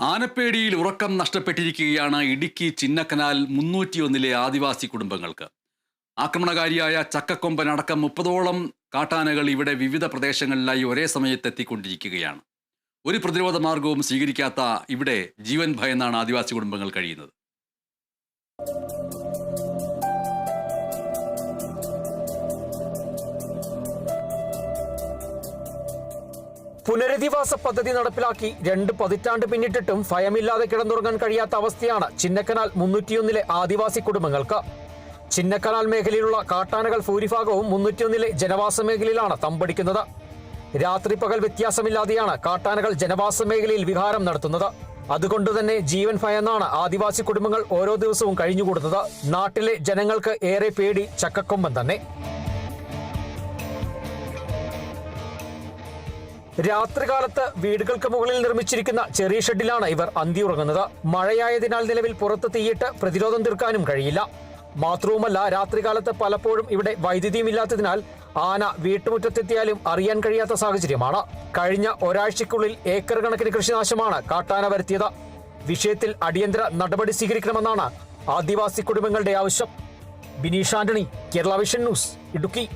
ആനപ്പേടിയിൽ ഉറക്കം നഷ്ടപ്പെട്ടിരിക്കുകയാണ് ഇടുക്കി ചിന്നക്കനാൽ മുന്നൂറ്റിയൊന്നിലെ ആദിവാസി കുടുംബങ്ങൾക്ക്. ആക്രമണകാരിയായ ചക്കക്കൊമ്പൻ അടക്കം മുപ്പതോളം കാട്ടാനകൾ ഇവിടെ വിവിധ പ്രദേശങ്ങളിലായി ഒരേ സമയത്ത് എത്തിക്കൊണ്ടിരിക്കുകയാണ്. ഒരു പ്രതിരോധ മാർഗവും സ്വീകരിക്കാത്ത ഇവിടെ ജീവൻ ഭയന്നാണ് ആദിവാസി കുടുംബങ്ങൾ കഴിയുന്നത്. പുനരധിവാസ പദ്ധതി നടപ്പിലാക്കി രണ്ട് പതിറ്റാണ്ട് പിന്നിട്ടിട്ടും ഭയമില്ലാതെ കിടന്നുറങ്ങാൻ കഴിയാത്ത അവസ്ഥയാണ് ചിന്നക്കനാൽ മുന്നൂറ്റിയൊന്നിലെ ആദിവാസി കുടുംബങ്ങൾക്ക്. ചിന്നക്കനാൽ മേഖലയിലുള്ള കാട്ടാനകൾ ഭൂരിഭാഗവും മുന്നൂറ്റിയൊന്നിലെ ജനവാസ മേഖലയിലാണ് തമ്പടിക്കുന്നത്. രാത്രി പകൽ വ്യത്യാസമില്ലാതെയാണ് കാട്ടാനകൾ ജനവാസ മേഖലയിൽ വിഹാരം നടത്തുന്നത്. അതുകൊണ്ട് തന്നെ ജീവൻ ഭയന്നാണ് ആദിവാസി കുടുംബങ്ങൾ ഓരോ ദിവസവും കഴിഞ്ഞുകൂടുന്നത്. നാട്ടിലെ ജനങ്ങൾക്ക് ഏറെ പേടി ചക്കക്കൊമ്പൻ തന്നെ. രാത്രികാലത്ത് വീടുകൾക്ക് മുകളിൽ നിർമ്മിച്ചിരിക്കുന്ന ചെറിയ ഷെഡിലാണ് ഇവർ അന്തിയുറങ്ങുന്നത്. മഴയായതിനാൽ നിലവിൽ പുറത്ത് തീയിട്ട് പ്രതിരോധം തീർക്കാനും കഴിയില്ല. മാത്രവുമല്ല രാത്രികാലത്ത് പലപ്പോഴും ഇവിടെ വൈദ്യുതിയും ഇല്ലാത്തതിനാൽ ആന വീട്ടുമുറ്റത്തെത്തിയാലും അറിയാൻ കഴിയാത്ത സാഹചര്യമാണ്. കഴിഞ്ഞ ഒരാഴ്ചയ്ക്കുള്ളിൽ ഏക്കർ കണക്കിന് കൃഷിനാശമാണ് കാട്ടാന വരുത്തിയത്. വിഷയത്തിൽ അടിയന്തര നടപടി സ്വീകരിക്കണമെന്നാണ് ആദിവാസി കുടുംബങ്ങളുടെ ആവശ്യം. Bineesh Antony Kerala vision news Idukki.